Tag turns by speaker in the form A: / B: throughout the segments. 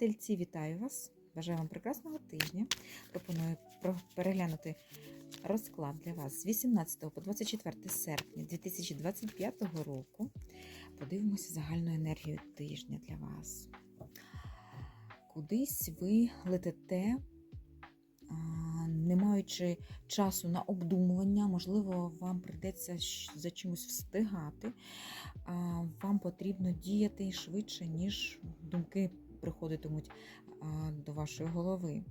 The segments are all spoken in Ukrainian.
A: Тельці, вітаю вас! Бажаю вам прекрасного тижня. Пропоную переглянути розклад для вас з 18 по 24 серпня 2025 року. Подивимося загальну енергію тижня для вас. Кудись ви летите, не маючи часу на обдумування, можливо, вам прийдеться за чимось встигати. Вам потрібно діяти швидше, ніж думки приходитимуть до вашої голови.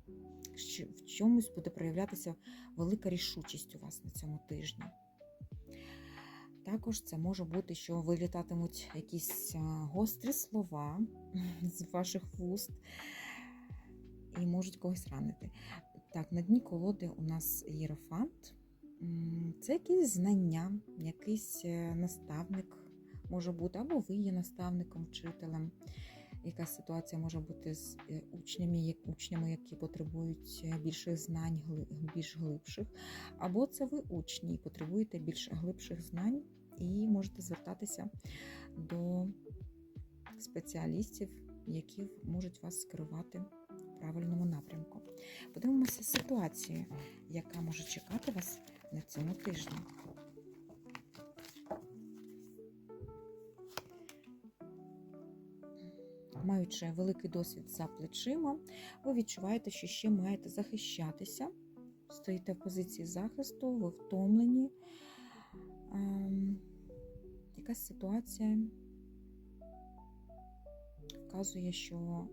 A: В чомусь буде проявлятися велика рішучість у вас на цьому тижні. Також це може бути, що вилітатимуть якісь гострі слова з ваших вуст і можуть когось ранити. Так, на дні колоди у нас єрофант. Це якісь знання, якийсь е, наставник може бути, або ви є наставником, вчителем. Якась ситуація може бути з е, учнями, учнями, які потребують е, більших знань, більш глибших. Або це ви учні і потребуєте більш глибших знань, і можете звертатися до спеціалістів, які можуть вас скерувати правильному напрямку. Подивимося ситуацію, яка може чекати вас на цьому тижні. Маючи великий досвід за плечима, ви відчуваєте, що ще маєте захищатися, стоїте в позиції захисту, ви втомлені. Ем, якась ситуація вказує, що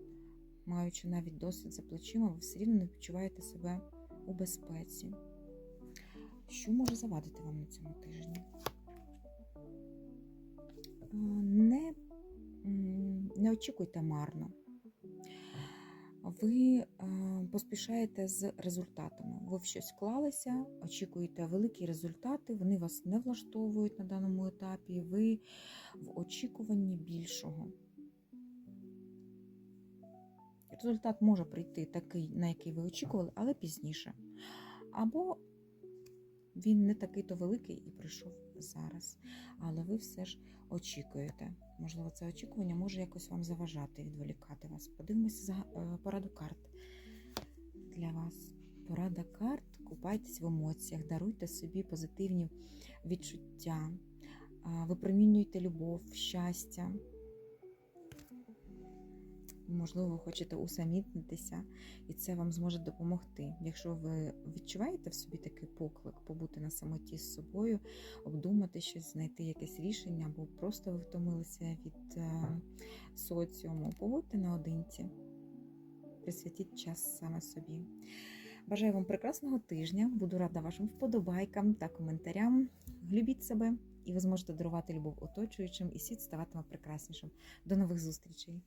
A: маючи навіть досвід за плечима, ви все рівно не відчуваєте себе у безпеці. Що може завадити вам на цьому тижні? Не очікуйте марно. Ви е, поспішаєте з результатами. Ви в щось вклалися, очікуєте великі результати, вони вас не влаштовують на даному етапі, ви в очікуванні більшого. Результат може прийти такий, на який ви очікували, але пізніше. Або він не такий то великий і прийшов зараз. Але ви все ж очікуєте. Можливо, це очікування може якось вам заважати, відволікати вас. Подивимося за е, пораду карт для вас. Порада карт, купайтесь в емоціях, даруйте собі позитивні відчуття, випромінюйте любов, щастя. Можливо, хочете усамітнитися, і це вам зможе допомогти. Якщо ви відчуваєте в собі такий поклик, побути на самоті з собою, обдумати щось, знайти якесь рішення, або просто ви втомилися від е, соціуму, побудьте наодинці, присвятіть час саме собі. Бажаю вам прекрасного тижня, буду рада вашим вподобайкам та коментарям. Любіть себе, і ви зможете дарувати любов оточуючим, і світ ставатиме прекраснішим. До нових зустрічей!